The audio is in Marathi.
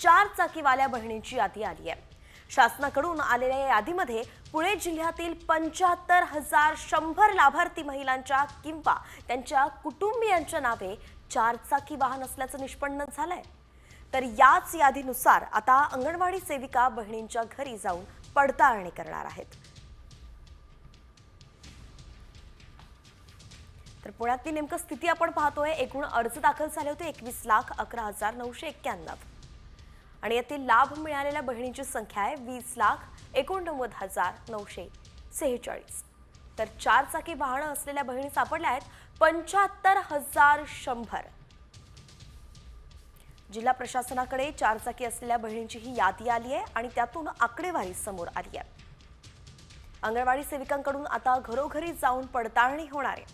चार चाकीवाल्या बहिणींची यादी आली आहे. शासनाकडून आलेल्या या यादीमध्ये पुणे जिल्ह्यातील पंच्याहत्तर हजार शंभर लाभार्थी महिलांच्या किंवा त्यांच्या कुटुंबियांच्या नावे चार चाकी वाहन असल्याचं निष्पन्न झालंय. तर याच यादीनुसार आता अंगणवाडी सेविका बहिणींच्या घरी जाऊन पडताळणी करणार आहेत. तर पुण्यातली नेमकं स्थिती आपण पाहतोय. एकूण अर्ज दाखल झाले होते एकवीस लाख अकरा हजार नऊशे एक्क्याण्णव. आणि यातील लाभ मिळालेल्या बहिणींची संख्या आहे वीस लाख एकोणनव्वद हजार नऊशे सेहेचाळीस. तर चार चाकी वाहनं असलेल्या बहिणी सापडल्या आहेत पंच्याहत्तर हजार शंभर. जिल्हा प्रशासनाकडे चारचाकी असलेल्या बहिणींची ही यादी आली आहे आणि त्यातून आकडेवारी समोर आली आहे. अंगणवाडी सेविकांकडून आता घरोघरी जाऊन पडताळणी होणार आहे.